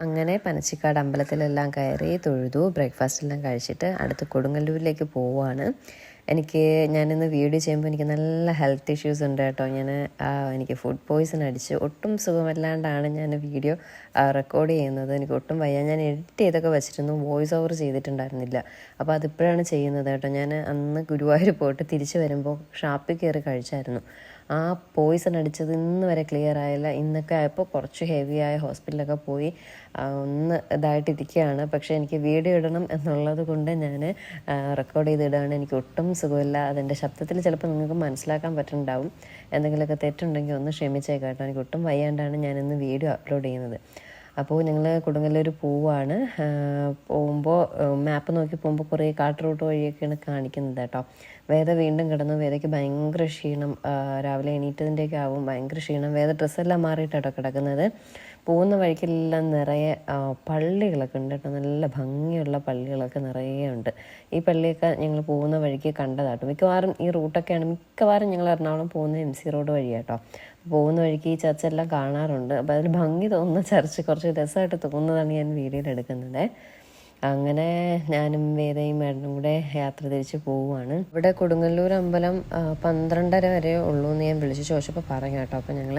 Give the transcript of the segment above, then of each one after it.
അങ്ങനെ പനച്ചിക്കാട് അമ്പലത്തിലെല്ലാം കയറി തൊഴുതു ബ്രേക്ക്ഫാസ്റ്റെല്ലാം കഴിച്ചിട്ട് അടുത്ത് കൊടുങ്ങല്ലൂരിലേക്ക് പോവുകയാണ് എനിക്ക് ഞാനിന്ന് വീഡിയോ ചെയ്യുമ്പോൾ എനിക്ക് നല്ല ഹെൽത്ത് ഇഷ്യൂസ് ഉണ്ട് കേട്ടോ. ഞാൻ എനിക്ക് ഫുഡ് പോയ്സൺ അടിച്ച് ഒട്ടും സുഖമല്ലാണ്ടാണ് ഞാൻ വീഡിയോ റെക്കോർഡ് ചെയ്യുന്നത്. എനിക്ക് ഒട്ടും വയ്യ. ഞാൻ എഡിറ്റ് ചെയ്തൊക്കെ വെച്ചിരുന്നു വോയിസ് ഓവർ ചെയ്തിട്ടുണ്ടായിരുന്നില്ല. അപ്പോൾ അതിപ്പോഴാണ് ചെയ്യുന്നത് കേട്ടോ. ഞാൻ അന്ന് ഗുരുവായൂർ പോയിട്ട് തിരിച്ചു വരുമ്പോൾ ഷാപ്പിൽ കയറി കഴിച്ചായിരുന്നു. ആ പോയിസൺ അടിച്ചത് ഇന്ന് വരെ ക്ലിയർ ആയില്ല. ഇന്നൊക്കെ ആയപ്പോൾ കുറച്ച് ഹെവി ആയ ഹോസ്പിറ്റലൊക്കെ പോയി ഒന്ന് ഇതായിട്ടിരിക്കുകയാണ് പക്ഷേ എനിക്ക് വീഡിയോ ഇടണം എന്നുള്ളത് കൊണ്ട് ഞാൻ റെക്കോർഡ് ചെയ്തിടുകയാണ് എനിക്ക് ഒട്ടും സുഖമില്ല. അതിന്റെ ശബ്ദത്തിൽ ചിലപ്പോൾ നിങ്ങൾക്ക് മനസ്സിലാക്കാൻ പറ്റുന്നുണ്ടാവും. എന്തെങ്കിലുമൊക്കെ തെറ്റുണ്ടെങ്കിൽ ഒന്ന് ക്ഷമിച്ചേക്കാട്ടോ എനിക്ക് ഒട്ടും വയ്യാണ്ടാണ് ഇന്ന് വീഡിയോ അപ്ലോഡ് ചെയ്യുന്നത്. അപ്പോൾ ഞങ്ങൾ കൊടുങ്ങല്ലൂർ പോവാണ്. പോകുമ്പോൾ മാപ്പ് നോക്കി പോകുമ്പോൾ കുറേ കാട്ടുറൂട്ട് വഴിയൊക്കെയാണ് കാണിക്കുന്നത് കേട്ടോ. വേദ വീണ്ടും കിടന്നു. വേദയ്ക്ക് ഭയങ്കര ക്ഷീണം. രാവിലെ എണീറ്റതിന്റെയൊക്കെ ആവും. ഭയങ്കര ക്ഷീണം. വേദ ഡ്രസ്സെല്ലാം മാറിയിട്ടാണ് കിടക്കുന്നത്. പോകുന്ന വഴിക്കെല്ലാം നിറയെ പള്ളികളൊക്കെ ഉണ്ട് കേട്ടോ. നല്ല ഭംഗിയുള്ള പള്ളികളൊക്കെ നിറയെ ഉണ്ട്. ഈ പള്ളിയൊക്കെ ഞങ്ങൾ പോകുന്ന വഴിക്ക് കണ്ടതാട്ടോ. മിക്കവാറും ഈ റൂട്ടൊക്കെയാണ് മിക്കവാറും ഞങ്ങൾ എറണാകുളം പോകുന്ന എം സി റോഡ് വഴിയാട്ടോ. പോകുന്ന വഴിക്ക് ഈ ചർച്ച എല്ലാം കാണാറുണ്ട്. അപ്പോൾ അതിൽ ഭംഗി തോന്നുന്ന ചർച്ച് കുറച്ച് രസമായിട്ട് തോന്നുന്നതാണ് ഞാൻ വീഡിയോയിൽ എടുക്കുന്നത്. അങ്ങനെ ഞാനും വേദയും മേഡനും കൂടെ യാത്ര തിരിച്ച് പോവുകയാണ്. ഇവിടെ കൊടുങ്ങല്ലൂർ അമ്പലം പന്ത്രണ്ടര വരെ ഉള്ളൂ എന്ന് ഞാൻ വിളിച്ച് ചോദിച്ചപ്പോൾ പറഞ്ഞു കേട്ടോ. അപ്പോൾ ഞങ്ങൾ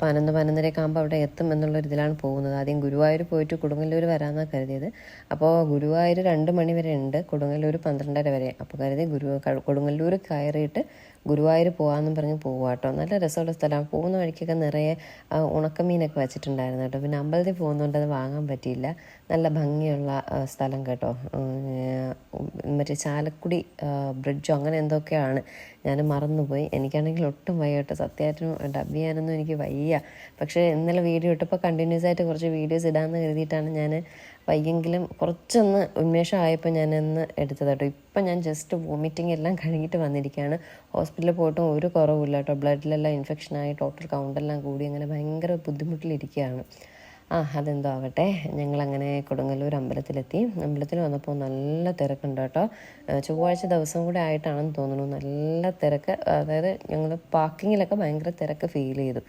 പതിനൊന്ന് പതിനൊന്നരയൊക്കെ ആകുമ്പോൾ അവിടെ എത്തും എന്നുള്ള ഇതിലാണ് പോകുന്നത്. ആദ്യം ഗുരുവായൂർ പോയിട്ട് കൊടുങ്ങല്ലൂർ വരാമെന്നാണ് കരുതിയത്. അപ്പോൾ ഗുരുവായൂർ രണ്ട് മണി വരെ ഉണ്ട്. കൊടുങ്ങല്ലൂർ പന്ത്രണ്ടര വരെ. അപ്പോൾ കരുതി ഗുരു കൊടുങ്ങല്ലൂർ കയറിയിട്ട് ഗുരുവായൂർ പോകാമെന്നും പറഞ്ഞ് പോകുക കേട്ടോ നല്ല രസമുള്ള സ്ഥലമാണ് പോകുന്ന വഴിക്കൊക്കെ നിറയെ ഉണക്കമീനൊക്കെ വെച്ചിട്ടുണ്ടായിരുന്നു കേട്ടോ. പിന്നെ അമ്പലത്തിൽ പോകുന്നതുകൊണ്ട് അത് വാങ്ങാൻ പറ്റിയില്ല. നല്ല ഭംഗിയുള്ള സ്ഥലം കേട്ടോ. മറ്റേ ചാലക്കുടി ബ്രിഡ്ജോ അങ്ങനെ എന്തൊക്കെയാണ്. ഞാൻ മറന്നുപോയി. എനിക്കാണെങ്കിൽ ഒട്ടും വയ്യ കേട്ടോ സത്യമായിട്ടും ഡബ് ചെയ്യാനൊന്നും എനിക്ക് വയ്യ. പക്ഷേ ഇന്നലെ വീഡിയോ ഇട്ടപ്പോൾ കണ്ടിന്യൂസ് ആയിട്ട് കുറച്ച് വീഡിയോസ് ഇടാമെന്ന് കരുതിയിട്ടാണ് ഞാൻ വയ്യെങ്കിലും കുറച്ചൊന്ന് ഉന്മേഷമായപ്പോൾ ഞാൻ ഒന്ന് എടുത്തത് കേട്ടോ ഇപ്പം ഞാൻ ജസ്റ്റ് വോമിറ്റിംഗ് എല്ലാം കഴിഞ്ഞിട്ട് വന്നിരിക്കുകയാണ് ഹോസ്പിറ്റലിൽ പോയിട്ടും ഒരു കുറവില്ല കേട്ടോ ബ്ലഡിലെല്ലാം ഇൻഫെക്ഷനായി ടോട്ടൽ കൗണ്ടെല്ലാം കൂടി അങ്ങനെ ഭയങ്കര ബുദ്ധിമുട്ടിലിരിക്കുകയാണ് ആ അതെന്തോ ആവട്ടെ. ഞങ്ങളങ്ങനെ കൊടുങ്ങല്ലൂർ അമ്പലത്തിലെത്തി. അമ്പലത്തിൽ വന്നപ്പോൾ നല്ല തിരക്കുണ്ട് കേട്ടോ ചൊവ്വാഴ്ച ദിവസം കൂടെ ആയിട്ടാണെന്ന് തോന്നുന്നു. നല്ല തിരക്ക്. അതായത് ഞങ്ങൾ പാർക്കിങ്ങിലൊക്കെ ഭയങ്കര തിരക്ക് ഫീൽ ചെയ്തു.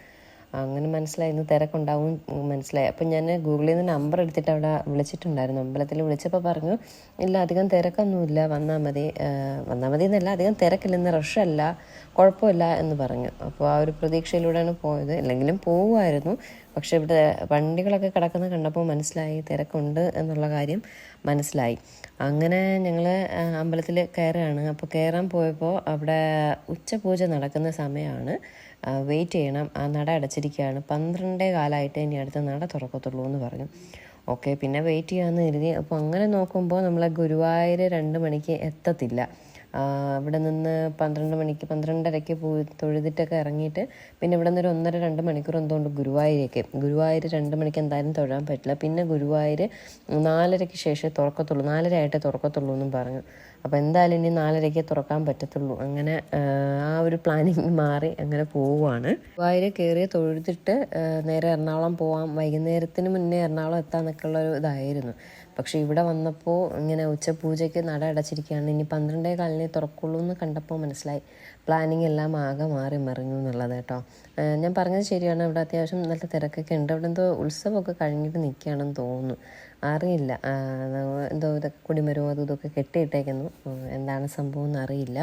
അങ്ങനെ മനസ്സിലായി. ഇന്ന് തിരക്കുണ്ടാവും മനസ്സിലായി. അപ്പം ഞാൻ ഗൂഗിളിൽ നിന്ന് നമ്പർ എടുത്തിട്ട് അവിടെ വിളിച്ചിട്ടുണ്ടായിരുന്നു. അമ്പലത്തിൽ വിളിച്ചപ്പോൾ പറഞ്ഞു ഇല്ല അധികം തിരക്കൊന്നുമില്ല. വന്നാൽ മതി. വന്നാൽ മതി എന്നല്ല അധികം തിരക്കില്ല. ഇന്ന് റഷല്ല കുഴപ്പമില്ല എന്ന് പറഞ്ഞു. അപ്പോൾ ആ ഒരു പ്രതീക്ഷയിലൂടെയാണ് പോയത്. അല്ലെങ്കിലും പോവുമായിരുന്നു. പക്ഷെ ഇവിടെ വണ്ടികളൊക്കെ കിടക്കുന്ന കണ്ടപ്പോൾ മനസ്സിലായി തിരക്കുണ്ട് എന്നുള്ള കാര്യം മനസ്സിലായി. അങ്ങനെ ഞങ്ങൾ അമ്പലത്തിൽ കയറുകയാണ്. അപ്പോൾ കയറാൻ പോയപ്പോൾ അവിടെ ഉച്ചപൂജ നടക്കുന്ന സമയമാണ്. വെയിറ്റ് ചെയ്യണം. ആ നട അടച്ചിരിക്കുകയാണ്. പന്ത്രണ്ടേ കാലമായിട്ട് ഇനി അടുത്ത നട തുറക്കത്തുള്ളൂ എന്ന് പറഞ്ഞു. ഓക്കെ പിന്നെ വെയിറ്റ് ചെയ്യാമെന്ന് കരുതി. അപ്പോൾ അങ്ങനെ നോക്കുമ്പോൾ നമ്മളെ ഗുരുവായൂർ രണ്ട് മണിക്ക് എത്തത്തില്ല. ഇവിടെ നിന്ന് പന്ത്രണ്ട് മണിക്ക് പന്ത്രണ്ടരയ്ക്ക് പോയി തൊഴുതിട്ടൊക്കെ ഇറങ്ങിയിട്ട് പിന്നെ ഇവിടെ നിന്ന് ഒരു ഒന്നര രണ്ട് മണിക്കൂർ എന്തുകൊണ്ട് ഗുരുവായൂരേക്ക്. ഗുരുവായൂർ രണ്ട് മണിക്ക് എന്തായാലും തൊഴാൻ പറ്റില്ല. പിന്നെ ഗുരുവായൂർ നാലരയ്ക്ക് ശേഷം തുറക്കത്തുള്ളൂ. നാലര ആയിട്ട് തുറക്കത്തുള്ളൂ എന്നും പറഞ്ഞു. അപ്പോൾ എന്തായാലും ഇനി നാലരയ്ക്ക് തുറക്കാൻ പറ്റത്തുള്ളൂ. അങ്ങനെ ആ, ഒരു പ്ലാനിങ് മാറി അങ്ങനെ പോവുകയാണ് ഗുരുവായൂർ കയറി തൊഴുതിട്ട് നേരെ എറണാകുളം പോവാം. വൈകുന്നേരത്തിന് മുന്നേ എറണാകുളം എത്താന്നൊക്കെ ഉള്ള ഒരു ഇതായിരുന്നു. പക്ഷെ ഇവിടെ വന്നപ്പോൾ ഇങ്ങനെ ഉച്ചപൂജയ്ക്ക് നട അടച്ചിരിക്കുകയാണ്. ഇനി പന്ത്രണ്ടേ കാലിനെ തുറക്കുള്ളൂ എന്ന് കണ്ടപ്പോൾ മനസ്സിലായി. പ്ലാനിങ് എല്ലാം ആകെ മാറി മറിഞ്ഞു എന്നുള്ളത് കേട്ടോ. ഞാൻ പറഞ്ഞത് ശരിയാണ്. ഇവിടെ അത്യാവശ്യം നല്ല തിരക്കൊക്കെ ഉണ്ട്. അവിടെ എന്തോ ഉത്സവമൊക്കെ കഴിഞ്ഞിട്ട് നിൽക്കുകയാണെന്ന് തോന്നുന്നു. അറിയില്ല. എന്തോ ഇതൊക്കെ കുടിമരവും അതും ഇതൊക്കെ കെട്ടിയിട്ടേക്കുന്നു. എന്താണ് സംഭവം എന്ന് അറിയില്ല.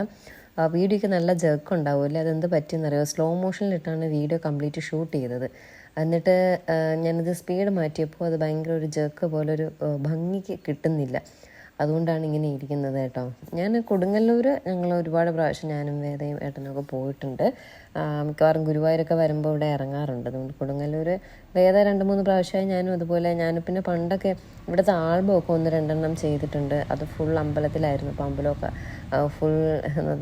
വീഡിയോയ്ക്ക് നല്ല ജർക്ക് ഉണ്ടാവുമല്ലേ അതെന്ത് പറ്റിയെന്നറിയോ? സ്ലോ മോഷനിലിട്ടാണ് വീഡിയോ കംപ്ലീറ്റ് ഷൂട്ട് ചെയ്തത്. എന്നിട്ട് ഞാനത് സ്പീഡ് മാറ്റിയപ്പോൾ അത് ഭയങ്കര ഒരു ജർക്ക് പോലെ ഒരു ആ, ഭംഗിക്ക് കിട്ടുന്നില്ല. അതുകൊണ്ടാണ് ഇങ്ങനെ ഇരിക്കുന്നത് കേട്ടോ. ഞാൻ കൊടുങ്ങല്ലൂർ ഞങ്ങൾ ഒരുപാട് പ്രാവശ്യം ഞാനും വേദയും ഏട്ടനൊക്കെ പോയിട്ടുണ്ട്. മിക്കവാറും ഗുരുവായൂരൊക്കെ വരുമ്പോൾ ഇവിടെ ഇറങ്ങാറുണ്ട്. അതുകൊണ്ട് കൊടുങ്ങല്ലൂർ വേദ രണ്ട് മൂന്ന് പ്രാവശ്യമായി ഞാനും അതുപോലെ ഞാൻ പിന്നെ പണ്ടൊക്കെ ഇവിടുത്തെ ആൽബമൊക്കെ ഒന്ന് രണ്ടെണ്ണം ചെയ്തിട്ടുണ്ട്. അത് ഫുൾ അമ്പലത്തിലായിരുന്നു അപ്പോൾ അമ്പലമൊക്കെ. ഫുൾ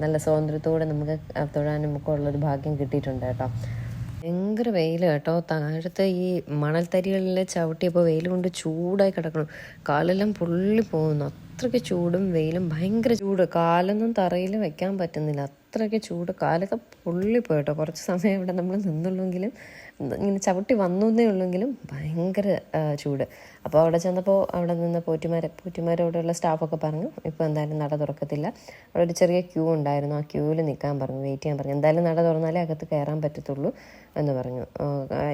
നല്ല സ്വാതന്ത്ര്യത്തോടെ നമുക്ക് തൊഴാനും ഒക്കെ ഉള്ളൊരു ഭാഗ്യം കിട്ടിയിട്ടുണ്ട് കേട്ടോ. ഭയങ്കര വെയിൽ കേട്ടോ. താഴത്തെ ഈ മണൽത്തരികളിൽ ചവിട്ടിയപ്പോൾ വെയിൽ കൊണ്ട് ചൂടായി കിടക്കണം. കാലെല്ലാം പൊള്ളി പോകുന്നു അത്രയ്ക്ക് ചൂടും വെയിലും ഭയങ്കര ചൂട്. കാലൊന്നും തറയിൽ വെക്കാൻ പറ്റുന്നില്ല. അത്രയ്ക്ക് ചൂട്. കാലൊക്കെ പൊള്ളിപ്പോയിട്ടോ കുറച്ച് സമയം ഇവിടെ നമ്മൾ നിന്നുള്ളെങ്കിലും ഇങ്ങനെ ചവിട്ടി വന്നേ ഉള്ളെങ്കിലും ഭയങ്കര ചൂട്. അപ്പോൾ അവിടെ ചെന്നപ്പോൾ അവിടെ നിന്ന് പോറ്റിമാരെ പോറ്റിമാരോടുള്ള സ്റ്റാഫൊക്കെ പറഞ്ഞു ഇപ്പോൾ എന്തായാലും നട തുറക്കത്തില്ല. അവിടെ ഒരു ചെറിയ ക്യൂ ഉണ്ടായിരുന്നു. ആ ക്യൂവിൽ നിൽക്കാൻ പറഞ്ഞു വെയിറ്റ് ചെയ്യാൻ പറഞ്ഞു. എന്തായാലും നട തുറന്നാലേ അകത്ത് കയറാൻ പറ്റത്തുള്ളൂ എന്ന് പറഞ്ഞു.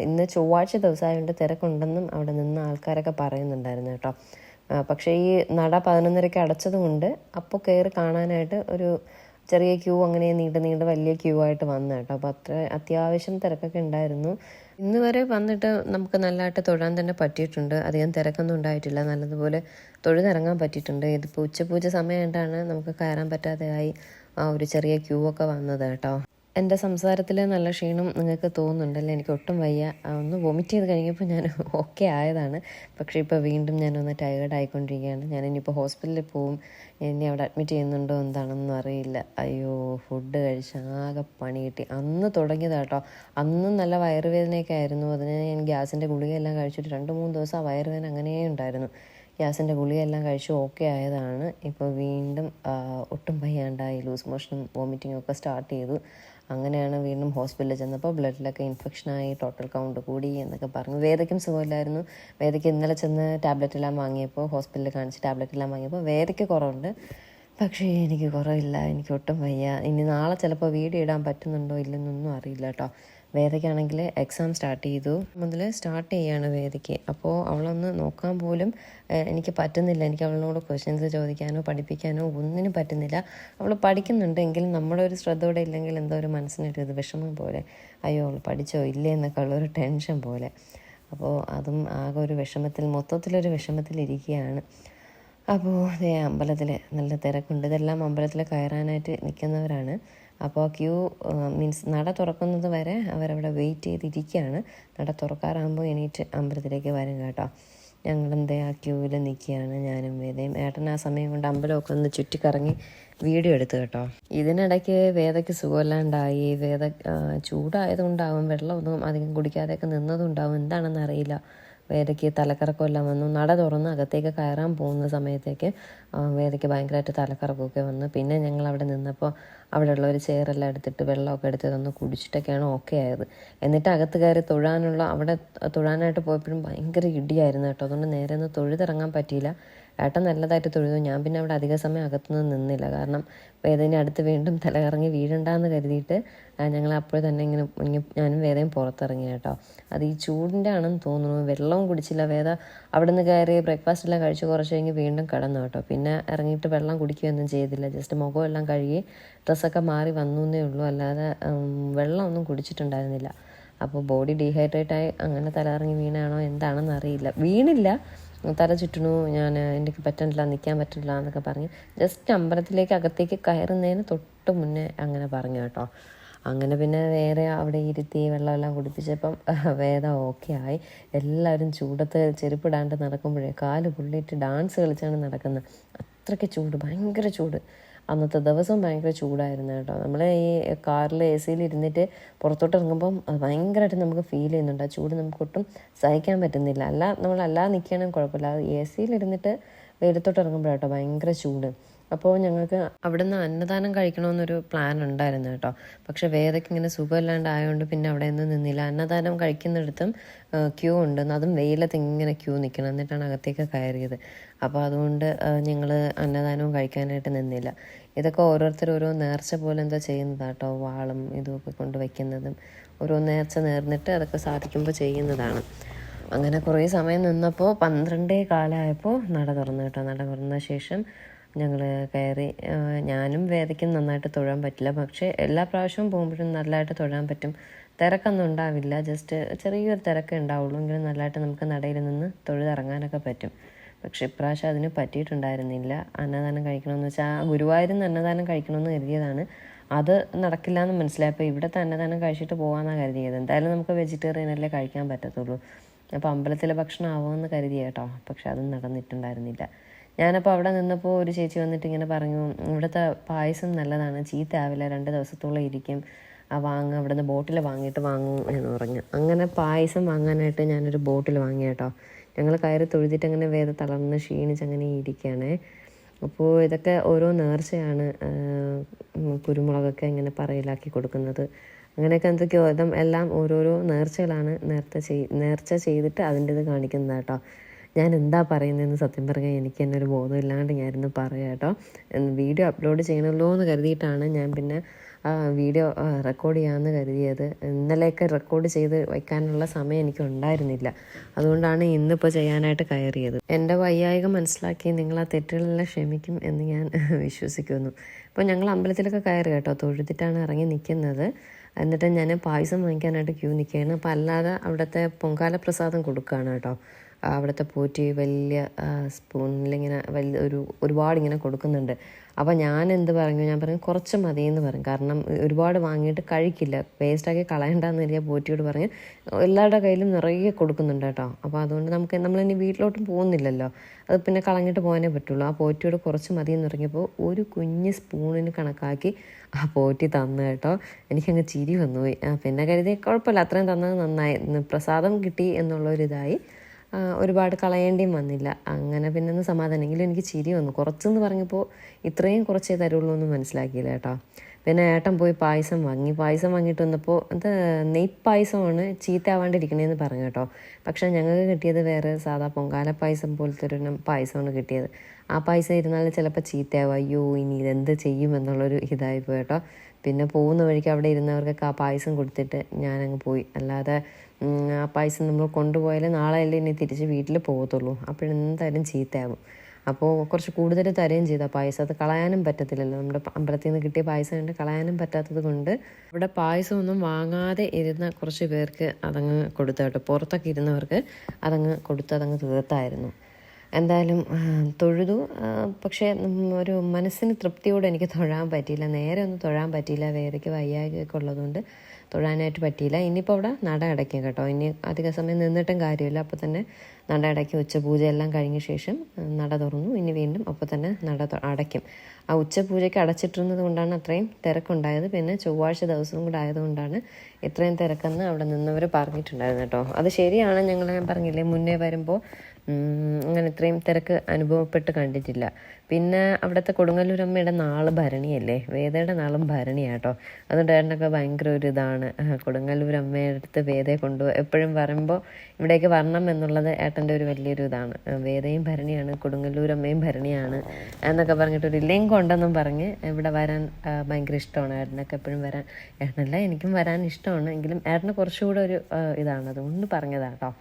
ഇന്ന് ചൊവ്വാഴ്ച ദിവസമായതുകൊണ്ട് തിരക്കുണ്ടെന്നും അവിടെ നിന്ന് ആൾക്കാരൊക്കെ പറയുന്നുണ്ടായിരുന്നു കേട്ടോ. പക്ഷേ ഈ നട പതിനൊന്നരയ്ക്ക് അടച്ചതുകൊണ്ട് അപ്പോൾ കയറി കാണാനായിട്ട് ഒരു ചെറിയ ക്യൂ അങ്ങനെ നീണ്ട നീണ്ട വലിയ ക്യൂ ആയിട്ട് വന്നു കേട്ടോ. അപ്പോൾ അത്ര അത്യാവശ്യം തിരക്കൊക്കെ ഉണ്ടായിരുന്നു. ഇന്ന് വരെ വന്നിട്ട് നമുക്ക് നല്ലതായിട്ട് തൊഴാൻ തന്നെ പറ്റിയിട്ടുണ്ട്. അധികം തിരക്കൊന്നും ഉണ്ടായിട്ടില്ല. നല്ലതുപോലെ തൊഴുതിറങ്ങാൻ പറ്റിയിട്ടുണ്ട്. ഇതിപ്പോൾ ഉച്ചപൂജ സമയമായിട്ടാണ് നമുക്ക് കയറാൻ പറ്റാതെയായി ആ ഒരു ചെറിയ ക്യൂ ഒക്കെ വന്നത് കേട്ടോ. എന്റെ സംസാരത്തിൽ നല്ല ക്ഷീണം നിങ്ങൾക്ക് തോന്നുന്നുണ്ടല്ലേ? എനിക്ക് ഒട്ടും വയ്യ. ഒന്ന് വൊമിറ്റ് ചെയ്ത് കഴിഞ്ഞപ്പോൾ ഞാൻ ഓക്കെ ആയതാണ്. പക്ഷേ ഇപ്പോൾ വീണ്ടും ഞാനൊന്ന് ടയേർഡ് ആയിക്കൊണ്ടിരിക്കുകയാണ്. ഞാൻ ഇനിയിപ്പോൾ ഹോസ്പിറ്റലിൽ പോവും. ഇനി അവിടെ അഡ്മിറ്റ് ചെയ്യുന്നുണ്ടോ എന്താണെന്ന് അറിയില്ല. അയ്യോ ഫുഡ് കഴിച്ച് ആകെ പണി കിട്ടി. അന്ന് തുടങ്ങിയതാട്ടോ അന്നും നല്ല വയറുവേദനയൊക്കെ ആയിരുന്നു. അതിന് ഞാൻ ഗ്യാസിന്റെ ഗുളികയെല്ലാം കഴിച്ചിട്ട് രണ്ട് മൂന്ന് ദിവസം ആ വയറുവേദന അങ്ങനെ ഉണ്ടായിരുന്നു. ഗ്യാസിന്റെ ഗുളികയെല്ലാം കഴിച്ച് ഓക്കെ ആയതാണ്. ഇപ്പോൾ വീണ്ടും ഒട്ടും വയ്യാണ്ടായി. ലൂസ് മോഷനും വോമിറ്റിങ്ങും ഒക്കെ സ്റ്റാർട്ട് ചെയ്തു. അങ്ങനെയാണ് വീണ്ടും ഹോസ്പിറ്റലിൽ ചെന്നപ്പോൾ ബ്ലഡിലൊക്കെ ഇൻഫെക്ഷനായി ടോട്ടൽ കൗണ്ട് കൂടി എന്നൊക്കെ പറഞ്ഞു. വേദയ്ക്കും സുഖമില്ലായിരുന്നു. വേദയ്ക്ക് ഇന്നലെ ചെന്ന് ടാബ്ലറ്റ് എല്ലാം വാങ്ങിയപ്പോൾ ഹോസ്പിറ്റലിൽ കാണിച്ച് ടാബ്ലറ്റ് എല്ലാം വാങ്ങിയപ്പോൾ വേദയ്ക്ക് കുറവുണ്ട്. പക്ഷേ എനിക്ക് കുറവില്ല. എനിക്ക് ഒട്ടും വയ്യ. ഇനി നാളെ ചിലപ്പോൾ വീഡിയോ ഇടാൻ പറ്റുന്നുണ്ടോ ഇല്ലെന്നൊന്നും അറിയില്ല കേട്ടോ. വേദയ്ക്കാണെങ്കിൽ എക്സാം സ്റ്റാർട്ട് ചെയ്തു. മുതൽ സ്റ്റാർട്ട് ചെയ്യാണ് വേദയ്ക്ക്. അപ്പോൾ അവളൊന്ന് നോക്കാൻ പോലും എനിക്ക് പറ്റുന്നില്ല. എനിക്ക് അവളോട് ക്വസ്റ്റ്യൻസ് ചോദിക്കാനോ പഠിപ്പിക്കാനോ ഒന്നിനും പറ്റുന്നില്ല. അവൾ പഠിക്കുന്നുണ്ട് എങ്കിലും നമ്മുടെ ഒരു ശ്രദ്ധയോടെ ഇല്ലെങ്കിൽ എന്തോ ഒരു മനസ്സിനൊരു ഇത് വിഷമം പോലെ. അയ്യോ അവൾ പഠിച്ചോ ഇല്ലേ എന്നൊക്കെ ഉള്ളൊരു ടെൻഷൻ പോലെ. അപ്പോൾ അതും ആകെ ഒരു വിഷമത്തിൽ മൊത്തത്തിലൊരു വിഷമത്തിലിരിക്കുകയാണ് അപ്പോൾ അമ്പലത്തിൽ നല്ല തിരക്കുണ്ട്. ഇതെല്ലാം അമ്പലത്തിൽ കയറാനായിട്ട് നിൽക്കുന്നവരാണ് അപ്പോൾ ക്യൂ മീൻസ് നട തുറക്കുന്നത് വരെ അവരവിടെ വെയിറ്റ് ചെയ്തിരിക്കുകയാണ്. നട തുറക്കാറാകുമ്പോൾ എണീറ്റ് അമ്പലത്തിലേക്ക് വരും കേട്ടോ. ഞങ്ങളെന്തേ ആ ക്യൂവിൽ നിൽക്കുകയാണ് ഞാനും വേദയും. ഏട്ടൻ ആ സമയം കൊണ്ട് അമ്പലമൊക്കെ ഒന്ന് ചുറ്റിക്കറങ്ങി വീഡിയോ എടുത്തു കേട്ടോ. ഇതിനിടയ്ക്ക് വേദയ്ക്ക് സുഖമില്ലാണ്ടായി. വേദ ചൂടായതുകൊണ്ടാവും വെള്ളമൊന്നും അധികം കുടിക്കാതെയൊക്കെ നിന്നതുകൊണ്ടാവും. എന്താണെന്ന് അറിയില്ല വേദയ്ക്ക് തലക്കറക്കം എല്ലാം വന്നു. നട തുറന്ന് അകത്തേക്ക് കയറാൻ പോകുന്ന സമയത്തേക്ക് വേദയ്ക്ക് ഭയങ്കരമായിട്ട് തലക്കറക്കമൊക്കെ വന്നു. പിന്നെ ഞങ്ങൾ അവിടെ നിന്നപ്പോൾ അവിടെ ഉള്ള ഒരു ചെയറെല്ലാം എടുത്തിട്ട് വെള്ളമൊക്കെ എടുത്ത് തന്ന് കുടിച്ചിട്ടൊക്കെയാണ് ഓക്കെ ആയത്. എന്നിട്ട് അകത്ത് കയറി തൊഴാനുള്ള അവിടെ തൊഴാനായിട്ട് പോയപ്പോഴും ഭയങ്കര ഇടിയായിരുന്നു കേട്ടോ. അതുകൊണ്ട് നേരെ ഒന്ന് തൊഴുതിറങ്ങാൻ പറ്റിയില്ല. ഏട്ടൻ നല്ലതായിട്ട് തൊഴുതു. ഞാൻ പിന്നെ അവിടെ അധിക സമയം അകത്തുനിന്ന് നിന്നില്ല. കാരണം വേദന അടുത്ത് വീണ്ടും തലകറങ്ങി വീഴണ്ടെന്ന് കരുതിയിട്ട് ഞങ്ങൾ അപ്പോഴേ തന്നെ ഇങ്ങനെ ഞാനും വേദയും പുറത്തിറങ്ങി കേട്ടോ. അത് ഈ ചൂടിന്റെ ആണെന്ന് തോന്നുന്നു. വെള്ളവും കുടിച്ചില്ല. വേദ അവിടെ നിന്ന് കയറി ബ്രേക്ക്ഫാസ്റ്റ് എല്ലാം കഴിച്ച് കുറച്ച് കഴിഞ്ഞ് വീണ്ടും കിടന്നു കേട്ടോ. പിന്നെ ഇറങ്ങിയിട്ട് വെള്ളം കുടിക്കുകയൊന്നും ചെയ്തില്ല. ജസ്റ്റ് മുഖം എല്ലാം കഴുകി ഡ്രസ്സൊക്കെ മാറി വന്നു എന്നേ ഉള്ളൂ. അല്ലാതെ വെള്ളം വെള്ളമൊന്നും കുടിച്ചിട്ടുണ്ടായിരുന്നില്ല. അപ്പോൾ ബോഡി ഡീഹൈഡ്രേറ്റ് ആയി അങ്ങനെ തലകറങ്ങി വീണാണോ എന്താണെന്ന് അറിയില്ല. വീണില്ല. തല ചുറ്റണു ഞാൻ എനിക്ക് പറ്റണില്ല. നിൽക്കാൻ പറ്റില്ല എന്നൊക്കെ പറഞ്ഞ് ജസ്റ്റ് അമ്പലത്തിലേക്ക് അകത്തേക്ക് കയറുന്നതിന് തൊട്ട് മുന്നേ അങ്ങനെ പറഞ്ഞു കേട്ടോ. അങ്ങനെ പിന്നെ വേറെ അവിടെ ഇരുത്തി വെള്ളമെല്ലാം കുടിപ്പിച്ചപ്പം വേദം ഓക്കെ ആയി. എല്ലാവരും ചൂടത്ത് ചെരുപ്പിടാണ്ട് നടക്കുമ്പോഴേ കാൽ പുള്ളിയിട്ട് ഡാൻസ് കളിച്ചാണ് നടക്കുന്നത്. അത്രയ്ക്ക് ചൂട് ഭയങ്കര ചൂട്. അന്നത്തെ ദിവസം ഭയങ്കര ചൂടായിരുന്നു കേട്ടോ. നമ്മൾ ഈ കാറിൽ എ സിയിൽ ഇരുന്നിട്ട് പുറത്തോട്ട് ഇറങ്ങുമ്പം ഭയങ്കരമായിട്ട് നമുക്ക് ഫീൽ ചെയ്യുന്നുണ്ട്. ആ ചൂട് നമുക്ക് ഒട്ടും സഹിക്കാൻ പറ്റുന്നില്ല. അല്ല നമ്മളല്ലാതെ നിൽക്കുകയാണെങ്കിൽ കുഴപ്പമില്ല. എ സിയിൽ ഇരുന്നിട്ട് വെയിലത്തോട്ട് ഇറങ്ങുമ്പോഴാട്ടോ ഭയങ്കര ചൂട്. അപ്പോൾ ഞങ്ങൾക്ക് അവിടുന്ന് അന്നദാനം കഴിക്കണമെന്നൊരു പ്ലാൻ ഉണ്ടായിരുന്നു കേട്ടോ. പക്ഷെ വേദയ്ക്ക് ഇങ്ങനെ സുഖമില്ലാണ്ടായതുകൊണ്ട് പിന്നെ അവിടെ നിന്ന് നിന്നില്ല. അന്നദാനം കഴിക്കുന്നിടത്തും ക്യൂ ഉണ്ട് അതും വെയിലത്ത് ഇങ്ങനെ ക്യൂ നിൽക്കണം എന്നിട്ടാണ് അകത്തേക്ക് കയറിയത്. അപ്പോൾ അതുകൊണ്ട് ഞങ്ങൾ അന്നദാനവും കഴിക്കാനായിട്ട് നിന്നില്ല. ഇതൊക്കെ ഓരോരുത്തർ ഓരോ നേർച്ച പോലെ എന്താ ചെയ്യുന്നതാട്ടോ വാളും ഇതുമൊക്കെ കൊണ്ട് വയ്ക്കുന്നതും ഓരോ നേർച്ച നേർന്നിട്ട് അതൊക്കെ സാധിക്കുമ്പോൾ ചെയ്യുന്നതാണ്. അങ്ങനെ കുറേ സമയം നിന്നപ്പോൾ പന്ത്രണ്ടേ കാലമായപ്പോൾ നട തുറന്നു കേട്ടോ. നട തുറന്ന ശേഷം ഞങ്ങൾ കയറി ഞാനും വേദയ്ക്കും നന്നായിട്ട് തൊഴാൻ പറ്റില്ല. പക്ഷേ എല്ലാ പ്രാവശ്യവും പോകുമ്പോഴും നല്ലതായിട്ട് തൊഴാൻ പറ്റും. തിരക്കൊന്നും ഉണ്ടാവില്ല. ജസ്റ്റ് ചെറിയൊരു തിരക്കേ ഉണ്ടാവുള്ളൂ. എങ്കിലും നല്ലതായിട്ട് നമുക്ക് നടയിൽ നിന്ന് തൊഴുതിറങ്ങാനൊക്കെ പറ്റും. പക്ഷെ ഇപ്രാവശ്യം അതിന് പറ്റിയിട്ടുണ്ടായിരുന്നില്ല. അന്നദാനം കഴിക്കണമെന്ന് വെച്ചാൽ ആ ഗുരുവായൂരിൽ നിന്ന് അന്നദാനം കഴിക്കണമെന്ന് കരുതിയതാണ്. അത് നടക്കില്ല എന്ന് മനസ്സിലായപ്പോൾ ഇവിടുത്തെ അന്നദാനം കഴിച്ചിട്ട് പോകാമെന്നാണ് കരുതിയത്. എന്തായാലും നമുക്ക് വെജിറ്റേറിയൻ അല്ലേ കഴിക്കാൻ പറ്റത്തുള്ളൂ. അപ്പോൾ അമ്പലത്തിലെ ഭക്ഷണം ആവുമെന്ന് കരുതി കേട്ടോ. പക്ഷെ അതും നടന്നിട്ടുണ്ടായിരുന്നില്ല. ഞാനപ്പോൾ അവിടെ നിന്നപ്പോൾ ഒരു ചേച്ചി വന്നിട്ട് ഇങ്ങനെ പറഞ്ഞു ഇവിടുത്തെ പായസം നല്ലതാണ് ചീത്തയാവില്ല രണ്ട് ദിവസത്തോളം ഇരിക്കും. ആ വാങ്ങുക അവിടെ നിന്ന് ബോട്ടിൽ വാങ്ങിയിട്ട് വാങ്ങൂ എന്ന് പറഞ്ഞു. അങ്ങനെ പായസം വാങ്ങാനായിട്ട് ഞാനൊരു ബോട്ടിൽ വാങ്ങി കേട്ടോ. ഞങ്ങൾ കയറി തൊഴുതിട്ട് അങ്ങനെ വേറെ തളർന്ന് ക്ഷീണിച്ച് അങ്ങനെ ഇരിക്കുകയാണേ അപ്പോൾ ഇതൊക്കെ ഓരോ നേർച്ചയാണ് കുരുമുളകൊക്കെ ഇങ്ങനെ പറയിലാക്കി കൊടുക്കുന്നത്. അങ്ങനെയൊക്കെ എന്തൊക്കെയോ ഇതും എല്ലാം ഓരോരോ നേർച്ചകളാണ് നേർച്ച ചെയ് നേർച്ച ചെയ്തിട്ട് അതിന്റെ ഇത് കാണിക്കുന്നത് കേട്ടോ. ഞാൻ എന്താ പറയുന്നതെന്ന് സത്യം പറഞ്ഞാൽ എനിക്ക് തന്നെ ഒരു ബോധമില്ലാണ്ട് ഞാനിന്ന് പറയാം കേട്ടോ. വീഡിയോ അപ്ലോഡ് ചെയ്യണമല്ലോ എന്ന് കരുതിയിട്ടാണ് ഞാൻ പിന്നെ വീഡിയോ റെക്കോർഡ് ചെയ്യാമെന്ന് കരുതിയത്. ഇന്നലെയൊക്കെ റെക്കോർഡ് ചെയ്ത് വയ്ക്കാനുള്ള സമയം എനിക്ക് ഉണ്ടായിരുന്നില്ല അതുകൊണ്ടാണ് ഇന്നിപ്പോൾ ചെയ്യാനായിട്ട് കയറിയത്. എന്റെ വയ്യായിക മനസ്സിലാക്കി നിങ്ങൾ ആ തെറ്റുകളെല്ലാം ക്ഷമിക്കും എന്ന് ഞാൻ വിശ്വസിക്കുന്നു. ഇപ്പോൾ ഞങ്ങൾ അമ്പലത്തിലൊക്കെ കയറി കേട്ടോ തൊഴുതിട്ടാണ് ഇറങ്ങി നിൽക്കുന്നത് എന്നിട്ട് ഞാൻ പായസം വാങ്ങിക്കാനായിട്ട് ക്യൂ നിൽക്കുകയാണ് അപ്പോൾ അല്ലാതെ അവിടുത്തെ പൊങ്കാല പ്രസാദം കൊടുക്കുകയാണ് കേട്ടോ. അവിടുത്തെ പോറ്റി വലിയ സ്പൂണിലിങ്ങനെ വലിയ ഒരു ഒരുപാട് ഇങ്ങനെ കൊടുക്കുന്നുണ്ട്. അപ്പോൾ ഞാൻ എന്ത് പറഞ്ഞു? ഞാൻ പറഞ്ഞു കുറച്ച് മതി എന്ന് പറഞ്ഞു. കാരണം ഒരുപാട് വാങ്ങിയിട്ട് കഴിക്കില്ല. വേസ്റ്റാക്കി കളയണ്ടെന്ന് എനിക്ക് പോറ്റിയോട് പറഞ്ഞ് എല്ലാവരുടെ കയ്യിലും നിറയെ കൊടുക്കുന്നുണ്ട് കേട്ടോ. അപ്പോൾ അതുകൊണ്ട് നമുക്ക് നമ്മളിനി വീട്ടിലോട്ടും പോകുന്നില്ലല്ലോ. അത് പിന്നെ കളഞ്ഞിട്ട് പോകാനേ പറ്റുള്ളൂ. ആ പോറ്റിയോട് കുറച്ച് മതി എന്ന് പറഞ്ഞപ്പോൾ ഒരു കുഞ്ഞ് സ്പൂണിന് കണക്കാക്കി ആ പോറ്റി തന്നു കേട്ടോ. എനിക്കങ്ങ് ചിരി വന്നുപോയി. പിന്നെ കരുതി കുഴപ്പമില്ല. അത്രയും തന്നത് നന്നായി. പ്രസാദം കിട്ടി എന്നുള്ളൊരിതായി ഒരുപാട് കളയേണ്ടിയും വന്നില്ല. അങ്ങനെ പിന്നെ ഒന്ന് സമാധാനം. എങ്കിലും എനിക്ക് ചിരി വന്നു. കുറച്ചെന്ന് പറഞ്ഞപ്പോൾ ഇത്രയും കുറച്ചേ തരുള്ളൂ എന്ന് മനസ്സിലാക്കിയില്ല കേട്ടോ. പിന്നെ ഏട്ടൻ പോയി പായസം വാങ്ങി. പായസം വാങ്ങിയിട്ട് വന്നപ്പോൾ അത് നെയ്പ്പായസമാണ് ചീത്തയാവാണ്ടിരിക്കണേന്ന് പറഞ്ഞു കേട്ടോ. പക്ഷെ ഞങ്ങൾക്ക് കിട്ടിയത് വേറെ സാധാ പൊങ്കാല പായസം പോലത്തെ ഒരു പായസമാണ് കിട്ടിയത്. ആ പായസം ഇരുന്നാൽ ചിലപ്പോൾ ചീത്തയാവും. അയ്യോ ഇനി ഇതെന്ത് ചെയ്യും എന്നുള്ളൊരു ഇതായി കേട്ടോ. പിന്നെ പോകുന്ന വഴിക്ക് അവിടെ ഇരുന്നവർക്കൊക്കെ ആ പായസം കൊടുത്തിട്ട് ഞാനങ്ങ് പോയി. അല്ലാതെ ആ പൈസ നമ്മൾ കൊണ്ടുപോയാൽ നാളെ അല്ലേ ഇനി തിരിച്ച് വീട്ടിൽ പോകത്തുള്ളൂ. അപ്പോഴെന്തായാലും ചീത്തയാവും അപ്പോൾ കുറച്ച് കൂടുതൽ തരുകയും ചെയ്ത. പായസം അത് കളയാനും പറ്റത്തില്ലല്ലോ. നമ്മുടെ അമ്പലത്തിൽ നിന്ന് കിട്ടിയ പായസം കണ്ട് കളയാനും പറ്റാത്തത് കൊണ്ട് ഇവിടെ പായസം ഒന്നും വാങ്ങാതെ ഇരുന്ന കുറച്ച് പേർക്ക് അതങ്ങ് കൊടുത്തു കേട്ടോ. പുറത്തൊക്കെ ഇരുന്നവർക്ക് അതങ്ങ് കൊടുത്ത് അതങ്ങ് തീർത്തായിരുന്നു. എന്തായാലും തൊഴുതു. പക്ഷേ ഒരു മനസ്സിന് തൃപ്തിയോടെ എനിക്ക് തൊഴാൻ പറ്റിയില്ല. നേരെ ഒന്നും തൊഴാൻ പറ്റിയില്ല. വേദയ്ക്ക് വയ്യാകൊക്കെ ഉള്ളതുകൊണ്ട് തൊഴാനായിട്ട് പറ്റിയില്ല. ഇനിയിപ്പോൾ അവിടെ നട അടയ്ക്കും കേട്ടോ. ഇനി അധിക സമയം നിന്നിട്ടും കാര്യമില്ല. അപ്പോൾ തന്നെ നട അടയ്ക്കും ഉച്ചപൂജ എല്ലാം കഴിഞ്ഞ ശേഷം നട തുറന്നു. ഇനി വീണ്ടും അപ്പോൾ തന്നെ നട അടയ്ക്കും. ആ ഉച്ചപൂജയ്ക്ക് അടച്ചിട്ടിരുന്നത് കൊണ്ടാണ് അത്രയും തിരക്കുണ്ടായത്. പിന്നെ ചൊവ്വാഴ്ച ദിവസവും കൂടെ ആയതുകൊണ്ടാണ് ഇത്രയും തിരക്കെന്ന് അവിടെ നിന്നവർ പറഞ്ഞിട്ടുണ്ടായിരുന്നു കേട്ടോ. അത് ശരിയാണ് ഞങ്ങൾ ഞാൻ പറഞ്ഞില്ലേ? മുന്നേ വരുമ്പോൾ അങ്ങനെ ഇത്രയും തിരക്ക് അനുഭവപ്പെട്ട് കണ്ടിട്ടില്ല. പിന്നെ അവിടുത്തെ കൊടുങ്ങല്ലൂരമ്മയുടെ നാൾ ഭരണിയല്ലേ? വേദയുടെ നാളും ഭരണിയാട്ടോ. അതുകൊണ്ട് ഏട്ടനൊക്കെ ഭയങ്കര ഒരു ഇതാണ്. കൊടുങ്ങല്ലൂരമ്മയുടെ അടുത്ത് വേദയെ കൊണ്ടു എപ്പോഴും പറയുമ്പോൾ ഇവിടേക്ക് വരണം എന്നുള്ളത് ഏട്ടന്റെ ഒരു വലിയൊരു ഇതാണ്. വേദയും ഭരണിയാണ് കൊടുങ്ങല്ലൂരമ്മയും ഭരണിയാണ് എന്നൊക്കെ പറഞ്ഞിട്ട് ഒരു ലിങ്ക് ഉണ്ടെന്നും പറഞ്ഞ് ഇവിടെ വരാൻ ഭയങ്കര ഇഷ്ടമാണ് ഏട്ടനൊക്കെ എപ്പോഴും വരാൻ. ഏട്ടനല്ല എനിക്കും വരാൻ ഇഷ്ടമാണ്. എങ്കിലും ഏട്ടന് കുറച്ചുകൂടെ ഒരു ഇതാണ്. അതുകൊണ്ട് പറഞ്ഞതാട്ടോ.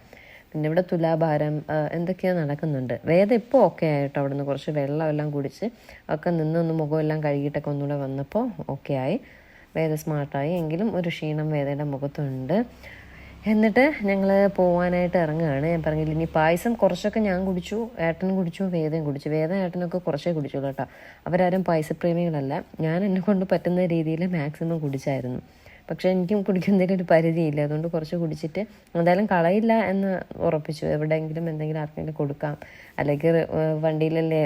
പിന്നെ ഇവിടെ തുലാഭാരം എന്തൊക്കെയോ നടക്കുന്നുണ്ട്. വേദ ഇപ്പോൾ ഓക്കെ ആയിട്ടോ അവിടെ നിന്ന് കുറച്ച് വെള്ളമെല്ലാം കുടിച്ച് ഒക്കെ നിന്നൊന്ന് മുഖമെല്ലാം കഴുകിയിട്ടൊക്കെ ഒന്നുകൂടെ വന്നപ്പോൾ ഓക്കെ ആയി. വേദ സ്മാർട്ടായി എങ്കിലും ഒരു ക്ഷീണം വേദയുടെ മുഖത്തുണ്ട്. എന്നിട്ട് ഞങ്ങൾ പോവാനായിട്ട് ഇറങ്ങുകയാണ്. ഞാൻ പറഞ്ഞില്ല ഇനി പായസം കുറച്ചൊക്കെ ഞാൻ കുടിച്ചു ഏട്ടൻ കുടിച്ചു വേദയും കുടിച്ചു. വേദ ഏട്ടനൊക്കെ കുറച്ചേ കുടിച്ചുള്ളൂ കേട്ടോ. അവരാരും പായസപ്രേമികളല്ല. ഞാൻ എന്നെ കൊണ്ട് പറ്റുന്ന രീതിയിൽ മാക്സിമം കുടിച്ചായിരുന്നു. പക്ഷേ എനിക്കും കുടിക്കുന്നതിന് ഒരു പരിധിയില്ല. അതുകൊണ്ട് കുറച്ച് കുടിച്ചിട്ട് എന്തായാലും കളയില്ല എന്ന് ഉറപ്പിച്ചു. എവിടെയെങ്കിലും എന്തെങ്കിലും ആർക്കെങ്കിലും കൊടുക്കാം. അല്ലെങ്കിൽ വണ്ടിയിലല്ലേ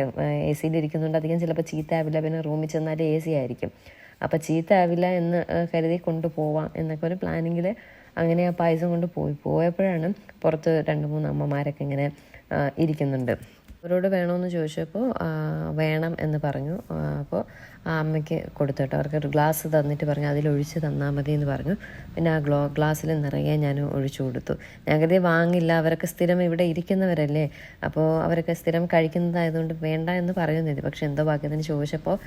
എ സിയിൽ ഇരിക്കുന്നുണ്ട് അധികം ചിലപ്പോൾ ചീത്ത ആവില്ല പിന്നെ റൂമിൽ ചെന്നാൽ എ സി ആയിരിക്കും. അപ്പോൾ ചീത്ത ആവില്ല എന്ന് കരുതി കൊണ്ടുപോവാം എന്നൊക്കെ ഒരു പ്ലാനിങ്ങിൽ അങ്ങനെ ആ പായസം കൊണ്ട് പോയി. പോയപ്പോഴാണ് പുറത്ത് രണ്ട് മൂന്ന് അമ്മമാരൊക്കെ ഇങ്ങനെ ഇരിക്കുന്നുണ്ട്. അവരോട് വേണമെന്ന് ചോദിച്ചപ്പോൾ വേണം എന്ന് പറഞ്ഞു. അപ്പോൾ ആ അമ്മയ്ക്ക് കൊടുത്തു അവർക്ക് ഒരു ഗ്ലാസ് തന്നിട്ട് പറഞ്ഞു അതിലൊഴിച്ച് തന്നാൽ മതി എന്ന് പറഞ്ഞു. പിന്നെ ആ ഗ്ലോ ഗ്ലാസ്സിൽ നിറയെ ഞാൻ ഒഴിച്ചു കൊടുത്തു. ഞാൻ കരുതി വാങ്ങില്ല. അവരൊക്കെ സ്ഥിരം ഇവിടെ ഇരിക്കുന്നവരല്ലേ? അപ്പോൾ അവരൊക്കെ സ്ഥിരം കഴിക്കുന്നതായതുകൊണ്ട് വേണ്ട എന്ന് പറയുന്നില്ല. പക്ഷെ എന്തോ ഭാഗ്യത്തിന് ചോദിച്ചപ്പോൾ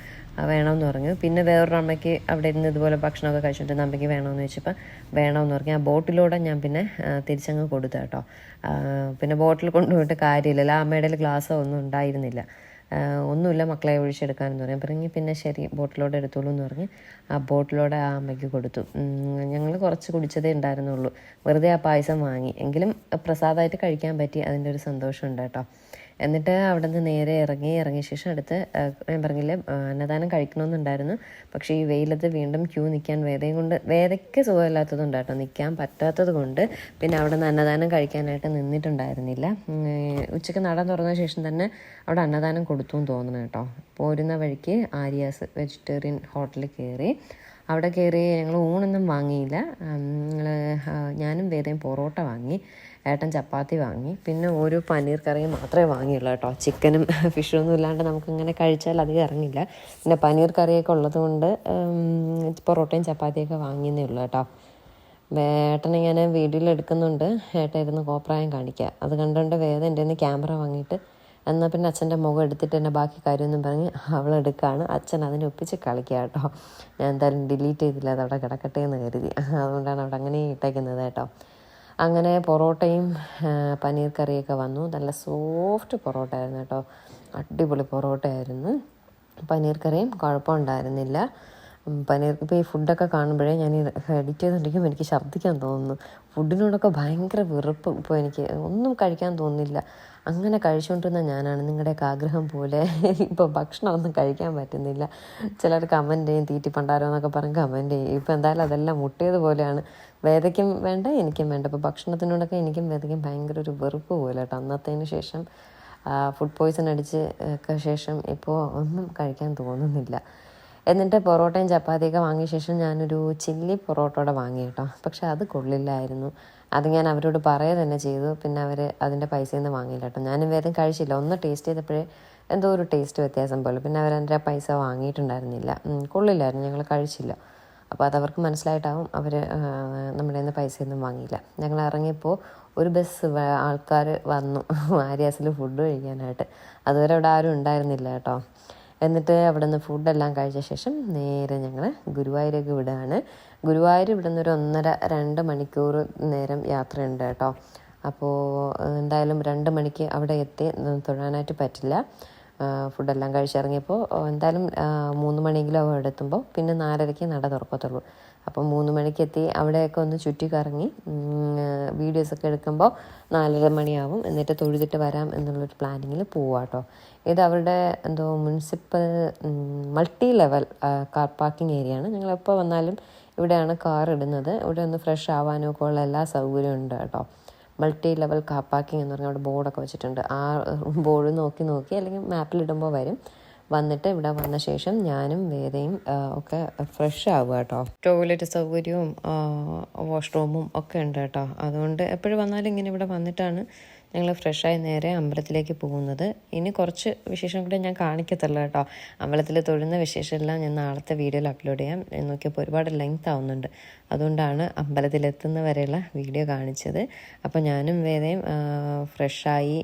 വേണമെന്ന് പറഞ്ഞു. പിന്നെ വേറൊരു അമ്മയ്ക്ക് അവിടെ ഇരുന്ന് ഇതുപോലെ ഭക്ഷണമൊക്കെ കഴിച്ചിട്ട് അമ്മയ്ക്ക് വേണമെന്ന് ചോദിച്ചപ്പോൾ വേണമെന്ന് പറഞ്ഞു. ആ ബോട്ടിലൂടെ ഞാൻ പിന്നെ തിരിച്ചങ്ങ് കൊടുത്തു കേട്ടോ. പിന്നെ ബോട്ടിൽ കൊണ്ടുപോയിട്ട് കാര്യമില്ലല്ലോ. ആ അമ്മയുടെ ഗ്ലാസ്സോ ഒന്നും ഉണ്ടായിരുന്നില്ല. ഒന്നുമില്ല മക്കളെ ഒഴിച്ചെടുക്കാനെന്ന് പറയാം പറഞ്ഞ് പിന്നെ ശരി ബോട്ടിലോടെ എടുത്തോളൂ എന്ന് പറഞ്ഞ് ആ ബോട്ടിലോടെ ആ അമ്മയ്ക്ക് കൊടുത്തു. ഞങ്ങൾ കുറച്ച് കുടിച്ചതേ ഉണ്ടായിരുന്നുള്ളൂ. വെറുതെ ആ പായസം വാങ്ങി. എങ്കിലും പ്രസാദമായിട്ട് കഴിക്കാൻ പറ്റി. അതിന്റെ ഒരു സന്തോഷമുണ്ട് കേട്ടോ. എന്നിട്ട് അവിടെ നിന്ന് നേരെ ഇറങ്ങി ഇറങ്ങിയ ശേഷം അടുത്ത് ഞാൻ പറഞ്ഞില്ലേ അന്നദാനം കഴിക്കണമെന്നുണ്ടായിരുന്നു. പക്ഷേ ഈ വെയിലത്ത് വീണ്ടും ക്യൂ നിൽക്കാൻ വേദയും കൊണ്ട് വേദയ്ക്ക് സുഖമില്ലാത്തതുകൊണ്ട് കേട്ടോ നിൽക്കാൻ പറ്റാത്തത് കൊണ്ട് പിന്നെ അവിടെ നിന്ന് അന്നദാനം കഴിക്കാനായിട്ട് നിന്നിട്ടുണ്ടായിരുന്നില്ല. ഉച്ചയ്ക്ക് നട തുറന്ന ശേഷം തന്നെ അവിടെ അന്നദാനം കൊടുത്തു എന്ന് തോന്നുന്നു കേട്ടോ. പോരുന്ന വഴിക്ക് ആര്യാസ് വെജിറ്റേറിയൻ ഹോട്ടലിൽ കയറി അവിടെ കയറി ഞങ്ങൾ ഊണൊന്നും വാങ്ങിയില്ല. ഞങ്ങൾ ഞാനും വേദയും പൊറോട്ട വാങ്ങി ഏട്ടൻ ചപ്പാത്തി വാങ്ങി. പിന്നെ ഒരു പനീർ കറി മാത്രമേ വാങ്ങിയുള്ളൂ കേട്ടോ. ചിക്കനും ഫിഷും ഒന്നും ഇല്ലാണ്ട് നമുക്കിങ്ങനെ കഴിച്ചാൽ അധികം ഇറങ്ങില്ല. പിന്നെ പനീർ കറിയൊക്കെ ഉള്ളത് കൊണ്ട് പൊറോട്ടയും ചപ്പാത്തിയൊക്കെ വാങ്ങിയെന്നേ ഉള്ളൂ കേട്ടോ. ഏട്ടനെ ഞാൻ വീഡിയോയിൽ എടുക്കുന്നുണ്ട്. ഏട്ടൻ ഇരുന്ന് കോപ്രായം കാണിക്കുക. അത് കണ്ടുകൊണ്ട് വേദം എന്റെ ക്യാമറ വാങ്ങിയിട്ട് എന്നാൽ പിന്നെ അച്ഛന്റെ മുഖം എടുത്തിട്ട് തന്നെ ബാക്കി കാര്യമൊന്നും പറഞ്ഞ് അവളെടുക്കുകയാണ് അച്ഛൻ അതിനെ ഒപ്പിച്ച് കളിക്കുക കേട്ടോ. ഞാൻ എന്തായാലും ഡിലീറ്റ് ചെയ്തില്ല അത് അവിടെ കിടക്കട്ടെ എന്ന് കരുതി. അതുകൊണ്ടാണ് അവിടെ അങ്ങനെ ഇട്ടേക്കുന്നത് കേട്ടോ. അങ്ങനെ പൊറോട്ടയും പനീർ കറിയൊക്കെ വന്നു. നല്ല സോഫ്റ്റ് പൊറോട്ട ആയിരുന്നു കേട്ടോ. അടിപൊളി പൊറോട്ട ആയിരുന്നു പനീർ കറിയും കുഴപ്പമുണ്ടായിരുന്നില്ല ഉം, പനീർ ഇപ്പോൾ ഈ ഫുഡൊക്കെ കാണുമ്പോഴേ ഞാൻ എഡിറ്റ് ചെയ്തുകൊണ്ടിരിക്കുമ്പോൾ എനിക്ക് ഛർദ്ദിക്കാൻ തോന്നുന്നു. ഫുഡിനോടൊക്കെ ഭയങ്കര വെറുപ്പ് ഇപ്പോൾ എനിക്ക്. ഒന്നും കഴിക്കാൻ തോന്നുന്നില്ല. അങ്ങനെ കഴിച്ചുകൊണ്ടിരുന്ന ഞാനാണ് നിങ്ങളുടെയൊക്കെ ആഗ്രഹം പോലെ ഇപ്പോൾ ഭക്ഷണമൊന്നും കഴിക്കാൻ പറ്റുന്നില്ല. ചിലർ കമന്റ് ചെയ്യും തീറ്റി പണ്ടാരോ എന്നൊക്കെ പറഞ്ഞ് കമന്റ് ചെയ്യും. ഇപ്പോൾ എന്തായാലും അതെല്ലാം മുട്ടിയത് പോലെയാണ്. വേദയ്ക്കും വേണ്ട എനിക്കും വേണ്ട. ഇപ്പോൾ ഭക്ഷണത്തിനോടൊക്കെ എനിക്കും വേദയ്ക്കും ഭയങ്കര ഒരു വെറുപ്പ് പോലെ കേട്ടോ. അന്നത്തതിന് ശേഷം ഫുഡ് പോയ്സൺ അടിച്ച് ശേഷം ഇപ്പോൾ ഒന്നും കഴിക്കാൻ തോന്നുന്നില്ല. എന്നിട്ട് പൊറോട്ടയും ചപ്പാത്തിയൊക്കെ വാങ്ങിയ ശേഷം ഞാനൊരു ചില്ലി പൊറോട്ടയുടെ വാങ്ങി കേട്ടോ. പക്ഷെ അത് കൊള്ളില്ലായിരുന്നു. അത് ഞാൻ അവരോട് പറയുക തന്നെ ചെയ്തു. പിന്നെ അവർ അതിന്റെ പൈസയിൽ നിന്ന് വാങ്ങിയില്ല കേട്ടോ. ഞാനും വേദം കഴിച്ചില്ല. ഒന്ന് ടേസ്റ്റ് ചെയ്തപ്പോഴേ എന്തോ ഒരു ടേസ്റ്റ് വ്യത്യാസം പോലെ. പിന്നെ അവരെന്റെ പൈസ വാങ്ങിയിട്ടുണ്ടായിരുന്നില്ല. കൊള്ളില്ലായിരുന്നു. ഞങ്ങൾ കഴിച്ചില്ല. അപ്പോൾ അതവർക്ക് മനസ്സിലായിട്ടാവും അവർ നമ്മുടെ നിന്ന് പൈസയൊന്നും വാങ്ങിയില്ല. ഞങ്ങൾ ഇറങ്ങിയപ്പോൾ ഒരു ബസ് ആൾക്കാർ വന്നു. ആര്യാസിൽ ഫുഡ് കഴിക്കാനായിട്ട്. അതുവരെ അവിടെ ആരും ഉണ്ടായിരുന്നില്ല കേട്ടോ. എന്നിട്ട് അവിടെ നിന്ന് ഫുഡെല്ലാം കഴിച്ച ശേഷം നേരെ ഞങ്ങൾ ഗുരുവായൂരേക്ക് വിടുകയാണ് ഗുരുവായൂർ ഇവിടെ നിന്ന് ഒരു ഒന്നര രണ്ട് മണിക്കൂർ നേരം യാത്രയുണ്ട് കേട്ടോ. അപ്പോൾ എന്തായാലും രണ്ട് മണിക്ക് അവിടെ എത്തി തൊഴാനായിട്ട് പറ്റില്ല. ഫുഡെല്ലാം കഴിച്ചിറങ്ങിയപ്പോൾ എന്തായാലും മൂന്ന് മണിയെങ്കിലും അവിടെ എത്തുമ്പോൾ പിന്നെ നാലരയ്ക്ക് നട തുറക്കത്തുള്ളൂ. അപ്പോൾ മൂന്ന് മണിക്ക് എത്തി അവിടെയൊക്കെ ഒന്ന് ചുറ്റി കറങ്ങി വീഡിയോസൊക്കെ എടുക്കുമ്പോൾ നാലര മണിയാവും. എന്നിട്ട് തൊഴുതിട്ട് വരാം എന്നുള്ളൊരു പ്ലാനിങ്ങിൽ പോവാട്ടോ ഇത് അവരുടെ എന്തോ municipal multi level car parking area ആണ്. ഞങ്ങൾ എപ്പോൾ വന്നാലും ഇവിടെയാണ് കാർ ഇടുന്നത്. ഇവിടെ ഒന്ന് ഫ്രഷ് ആവാനും ഒക്കെ ഉള്ള എല്ലാ സൗകര്യവും ഉണ്ട് കേട്ടോ. മൾട്ടി ലെവൽ കാർ പാർക്കിംഗ് എന്ന് പറഞ്ഞാൽ അവിടെ ബോർഡൊക്കെ വെച്ചിട്ടുണ്ട്. ആ ബോർഡ് നോക്കി നോക്കി അല്ലെങ്കിൽ മാപ്പിലിടുമ്പോൾ വരും. വന്നിട്ട് ഇവിടെ വന്ന ശേഷം ഞാനും വേദയും ഒക്കെ ഫ്രഷ് ആവുക കേട്ടോ. ടോയ്ലറ്റ് സൗകര്യവും വാഷ്റൂമും ഒക്കെ ഉണ്ട് കേട്ടോ. അതുകൊണ്ട് എപ്പോഴും വന്നാലും ഇങ്ങനെ ഇവിടെ വന്നിട്ടാണ് ഞങ്ങൾ ഫ്രഷായി നേരെ അമ്പലത്തിലേക്ക് പോകുന്നത്. ഇനി കുറച്ച് വിശേഷം കൂടെ ഞാൻ കാണിക്കത്തുള്ളൂ കേട്ടോ. അമ്പലത്തിൽ തൊഴുന്ന വിശേഷമെല്ലാം ഞാൻ നാളത്തെ വീഡിയോയിൽ അപ്ലോഡ് ചെയ്യാം. നോക്കിയപ്പോൾ ഒരുപാട് ലെങ്ത് ആവുന്നുണ്ട്. അതുകൊണ്ടാണ് അമ്പലത്തിലെത്തുന്ന വരെയുള്ള വീഡിയോ കാണിച്ചത്. അപ്പോൾ ഞാനും വേദയും ഫ്രഷായി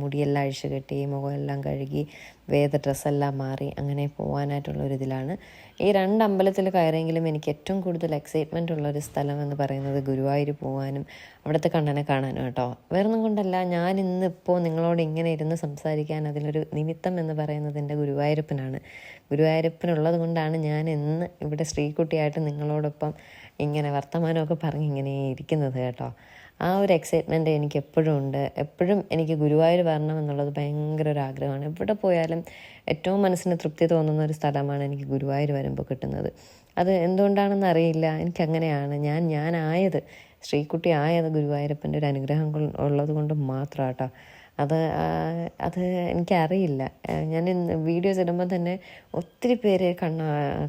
മുടിയെല്ലാം അഴിച്ചു കെട്ടി മുഖമെല്ലാം കഴുകി വേദ ഡ്രസ്സെല്ലാം മാറി അങ്ങനെ പോകാനായിട്ടുള്ള ഒരു ഇതിലാണ്. ഈ രണ്ട് അമ്പലത്തിൽ കയറിയെങ്കിലും എനിക്ക് ഏറ്റവും കൂടുതൽ എക്സൈറ്റ്മെന്റ് ഉള്ള ഒരു സ്ഥലം എന്ന് പറയുന്നത് ഗുരുവായൂർ പോകാനും അവിടുത്തെ കണ്ണനെ കാണാനും കേട്ടോ. വേറൊന്നും കൊണ്ടല്ല ഞാൻ ഇന്ന് ഇന്നിപ്പോൾ നിങ്ങളോട് ഇങ്ങനെ ഇരുന്ന് സംസാരിക്കാൻ അതിലൊരു നിമിത്തം എന്ന് പറയുന്നത് എന്റെ ഗുരുവായൂരപ്പനാണ്. ഗുരുവായൂരപ്പനുള്ളത് കൊണ്ടാണ് ഞാൻ ഇന്ന് ഇവിടെ ശ്രീകുട്ടിയായിട്ട് നിങ്ങളോടൊപ്പം ഇങ്ങനെ വർത്തമാനമൊക്കെ പറഞ്ഞ് ഇങ്ങനെ ഇരിക്കുന്നത് കേട്ടോ. ആ ഒരു എക്സൈറ്റ്മെന്റ് എനിക്ക് എപ്പോഴും ഉണ്ട്. എപ്പോഴും എനിക്ക് ഗുരുവായൂർ വരണം എന്നുള്ളത് ഭയങ്കര ഒരു ആഗ്രഹമാണ് എവിടെ പോയാലും ഏറ്റവും മനസ്സിന് തൃപ്തി തോന്നുന്ന ഒരു സ്ഥലമാണ് എനിക്ക് ഗുരുവായൂർ വരുമ്പോൾ കിട്ടുന്നത്. അത് എന്തുകൊണ്ടാണെന്ന് അറിയില്ല. എനിക്കങ്ങനെയാണ്. ഞാൻ ഞാനായത് ശ്രീകുട്ടി ആയത് ഗുരുവായൂരപ്പന്റെ ഒരു അനുഗ്രഹം ഉള്ളത് കൊണ്ട് മാത്രമാണ് കേട്ടോ അത് അത് എനിക്കറിയില്ല. ഞാൻ വീഡിയോ വീഡിയോസ് ഇടുമ്പോൾ തന്നെ ഒത്തിരി പേര് കണ്ണ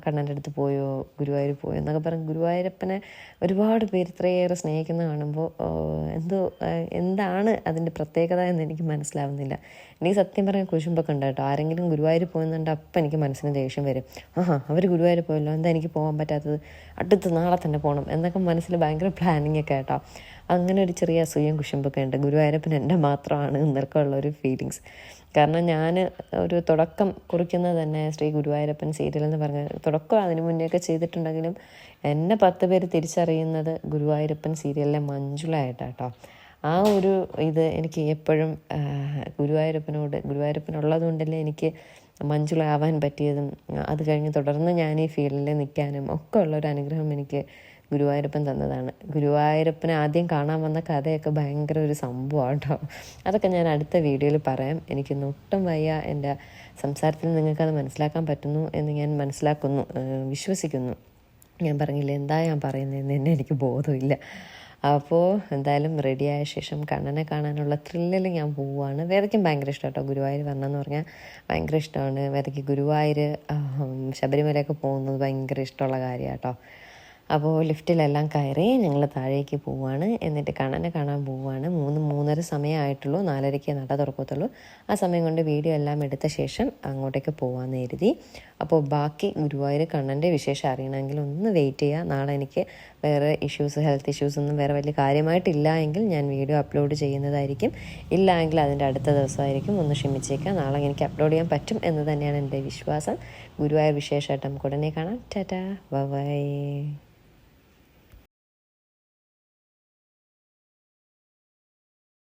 കണ്ണന്റെ അടുത്ത് പോയോ ഗുരുവായൂർ പോയോ എന്നൊക്കെ പറഞ്ഞ് ഗുരുവായൂരപ്പനെ ഒരുപാട് പേര് ഇത്രയേറെ സ്നേഹിക്കുന്ന കാണുമ്പോൾ എന്തോ എന്താണ് അതിന്റെ പ്രത്യേകത എന്ന് എനിക്ക് മനസ്സിലാവുന്നില്ല. എനിക്ക് സത്യം പറഞ്ഞാൽ കുശുമ്പൊക്കെ ഉണ്ട് കേട്ടോ. ആരെങ്കിലും ഗുരുവായൂർ പോകുന്നുണ്ട് അപ്പം എനിക്ക് മനസ്സിന് ദേഷ്യം വരും. ആഹാ അവർ ഗുരുവായൂർ പോയല്ലോ എന്താ എനിക്ക് പോകാൻ പറ്റാത്തത്? അടുത്ത് നാളെ തന്നെ പോകണം എന്നൊക്കെ മനസ്സിൽ ഭയങ്കര പ്ലാനിങ് ഒക്കെ കേട്ടോ. അങ്ങനെ ഒരു ചെറിയ അസൂയം കുശുമ്പൊക്കെ ഉണ്ട്. ഗുരുവായൂരപ്പൻ എന്റെ മാത്രമാണ് എന്നൊക്കെ ഉള്ള ഒരു ഫീലിങ്സ് കാരണം ഞാൻ ഒരു തുടക്കം കുറിക്കുന്നത് തന്നെ ശ്രീ ഗുരുവായൂരപ്പൻ സീരിയൽ എന്ന് പറഞ്ഞ തുടക്കം അതിനു മുന്നേ ഒക്കെ ചെയ്തിട്ടുണ്ടെങ്കിലും എന്നെ പത്ത് പേര് തിരിച്ചറിയുന്നത് ഗുരുവായൂരപ്പൻ സീരിയലിലെ മഞ്ജുളായിട്ടാട്ടോ. ആ ഒരു ഇത് എനിക്ക് എപ്പോഴും ഗുരുവായൂരപ്പനോട് ഗുരുവായൂരപ്പനുള്ളതുകൊണ്ടല്ലേ എനിക്ക് മഞ്ജുളാവാൻ പറ്റിയതും അത് കഴിഞ്ഞ് തുടർന്ന് ഞാൻ ഈ ഫീൽഡിൽ നിൽക്കാനും ഒക്കെ ഉള്ളൊരു അനുഗ്രഹം എനിക്ക് ഗുരുവായൂരപ്പൻ തന്നതാണ്. ഗുരുവായൂരപ്പനെ ആദ്യം കാണാൻ വന്ന കഥയൊക്കെ ഭയങ്കര ഒരു സംഭവമാണ് കേട്ടോ അതൊക്കെ ഞാൻ അടുത്ത വീഡിയോയിൽ പറയാം. എനിക്ക് ഒട്ടും വയ്യ. എന്റെ സംസാരത്തിൽ നിങ്ങൾക്കത് മനസ്സിലാക്കാൻ പറ്റുന്നു എന്ന് ഞാൻ മനസ്സിലാക്കുന്നു വിശ്വസിക്കുന്നു. ഞാൻ പറഞ്ഞില്ല എന്താ ഞാൻ പറയുന്നതെന്ന് തന്നെ എനിക്ക് ബോധമില്ല. അപ്പോൾ എന്തായാലും റെഡിയായ ശേഷം കണ്ണനെ കാണാനുള്ള ത്രില്ലിൽ ഞാൻ പോവുകയാണ്. വേദയ്ക്കും ഭയങ്കര ഇഷ്ടം കേട്ടോ ഗുരുവായൂർ വരണമെന്ന് പറഞ്ഞാൽ. ഭയങ്കര ഇഷ്ടമാണ്. വേദയ്ക്ക് ഗുരുവായൂർ ശബരിമലയൊക്കെ പോകുന്നത് ഭയങ്കര ഇഷ്ടമുള്ള കാര്യമാണ് കേട്ടോ അപ്പോൾ ലിഫ്റ്റിലെല്ലാം കയറി ഞങ്ങൾ താഴേക്ക് പോവുകയാണ് എന്നിട്ട് കണ്ണനെ കാണാൻ പോവാണ്. മൂന്ന് മൂന്നര സമയമായിട്ടുള്ളൂ നാലരയ്ക്ക് നട തുറക്കത്തുള്ളൂ. ആ സമയം കൊണ്ട് വീഡിയോ എല്ലാം എടുത്ത ശേഷം അങ്ങോട്ടേക്ക് പോകാമെന്ന് കരുതി. അപ്പോൾ ബാക്കി ഗുരുവായൂർ കണ്ണന്റെ വിശേഷം അറിയണമെങ്കിൽ ഒന്ന് വെയിറ്റ് ചെയ്യുക നാളെ എനിക്ക് വേറെ ഇഷ്യൂസ് ഹെൽത്ത് ഇഷ്യൂസ് ഒന്നും വേറെ വലിയ കാര്യമായിട്ടില്ല എങ്കിൽ ഞാൻ വീഡിയോ അപ്ലോഡ് ചെയ്യുന്നതായിരിക്കും. ഇല്ല എങ്കിൽ അതിന്റെ അടുത്ത ദിവസമായിരിക്കും. ഒന്ന് ക്ഷമിച്ചേക്കാം. നാളെ എനിക്ക് അപ്ലോഡ് ചെയ്യാൻ പറ്റും എന്ന് തന്നെയാണ് എന്റെ വിശ്വാസം. ഗുരുവായൂർ വിശേഷമായിട്ട് നമുക്ക് ഉടനെ കാണാം. ടാറ്റാ. ബൈ.